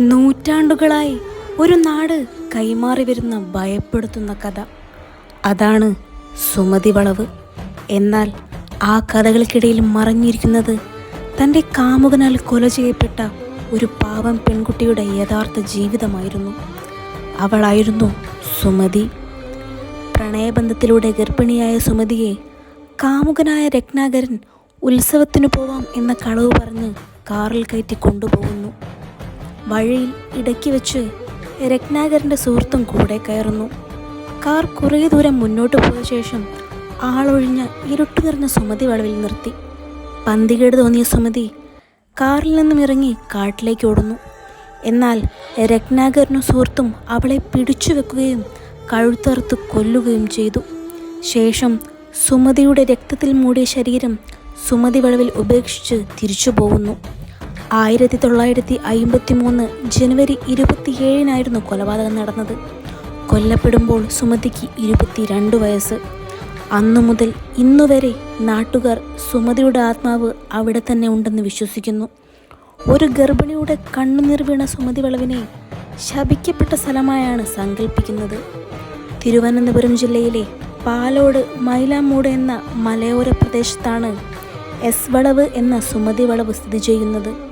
നൂറ്റാണ്ടുകളായി ഒരു നാട് കൈമാറി വരുന്ന ഭയപ്പെടുത്തുന്ന കഥ. അതാണ് സുമതി വളവ്. എന്നാൽ ആ കഥകൾക്കിടയിൽ മറഞ്ഞിരിക്കുന്നത് തന്റെ കാമുകനാൽ കൊല ചെയ്യപ്പെട്ട ഒരു പാവം പെൺകുട്ടിയുടെ യഥാർത്ഥ ജീവിതമായിരുന്നു. അവളായിരുന്നു സുമതി. പ്രണയബന്ധത്തിലൂടെ ഗർഭിണിയായ സുമതിയെ കാമുകനായ രത്നാകരൻ ഉത്സവത്തിനു പോവാം എന്ന കളവ് പറഞ്ഞ് കാറിൽ കയറ്റി കൊണ്ടുപോകുന്നു. വഴിയിൽ ഇടയ്ക്ക് വെച്ച് രത്നാകരന്റെ സുഹൃത്തും കൂടെ കയറുന്നു. കാർ കുറേ ദൂരം മുന്നോട്ട് പോയ ശേഷം ആളൊഴിഞ്ഞ ഇരുട്ട് നിറഞ്ഞ സുമതി വളവിൽ നിർത്തി. പന്തികേട് തോന്നിയ സുമതി കാറിൽ നിന്നും ഇറങ്ങി കാട്ടിലേക്ക് ഓടുന്നു. എന്നാൽ രത്നാകരനും സുഹൃത്തും അവളെ പിടിച്ചു വെക്കുകയും കഴുത്തറുത്ത് കൊല്ലുകയും ചെയ്തു. ശേഷം സുമതിയുടെ രക്തത്തിൽ മൂടിയ ശരീരം സുമതി വളവിൽ ഉപേക്ഷിച്ച് തിരിച്ചു പോകുന്നു ആയിരത്തി തൊള്ളായിരത്തി അയിമ്പത്തി മൂന്ന് ജനുവരി ഇരുപത്തിയേഴിനായിരുന്നു കൊലപാതകം നടന്നത്. കൊല്ലപ്പെടുമ്പോൾ സുമതിക്ക് ഇരുപത്തിരണ്ട് വയസ്സ്. അന്നു മുതൽ ഇന്നുവരെ നാട്ടുകാർ സുമതിയുടെ ആത്മാവ് അവിടെ തന്നെ ഉണ്ടെന്ന് വിശ്വസിക്കുന്നു. ഒരു ഗർഭിണിയുടെ കണ്ണുനീർ വീണ സുമതി വളവിനെ ശപിക്കപ്പെട്ട സ്ഥലമായാണ് സങ്കല്പിക്കുന്നത് തിരുവനന്തപുരം ജില്ലയിലെ പാലോട് മൈലാമൂട് എന്ന മലയോര പ്രദേശത്താണ് എസ് വളവ് എന്ന സുമതി വളവ് സ്ഥിതി ചെയ്യുന്നത്.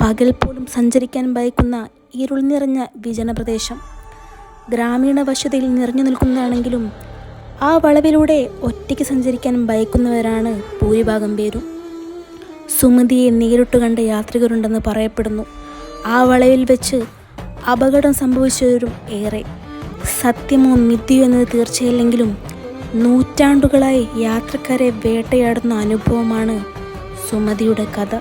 പകൽ പോലും സഞ്ചരിക്കാൻ ഭയക്കുന്ന ഇരുൾ നിറഞ്ഞ വിജന പ്രദേശം ഗ്രാമീണ വശതയിൽ നിറഞ്ഞു നിൽക്കുന്നതാണെങ്കിലും ആ വളവിലൂടെ ഒറ്റയ്ക്ക് സഞ്ചരിക്കാൻ ഭയക്കുന്നവരാണ് ഭൂരിഭാഗം പേരും. സുമതിയെ നേരിട്ട് കണ്ട യാത്രികരുണ്ടെന്ന് പറയപ്പെടുന്നു. ആ വളവിൽ വെച്ച് അപകടം സംഭവിച്ചവരും ഏറെ. സത്യമോ മിഥ്യയോ എന്നത് തീർച്ചയല്ലെങ്കിലും നൂറ്റാണ്ടുകളായി യാത്രക്കാരെ വേട്ടയാടുന്ന അനുഭവമാണ് സുമതിയുടെ കഥ.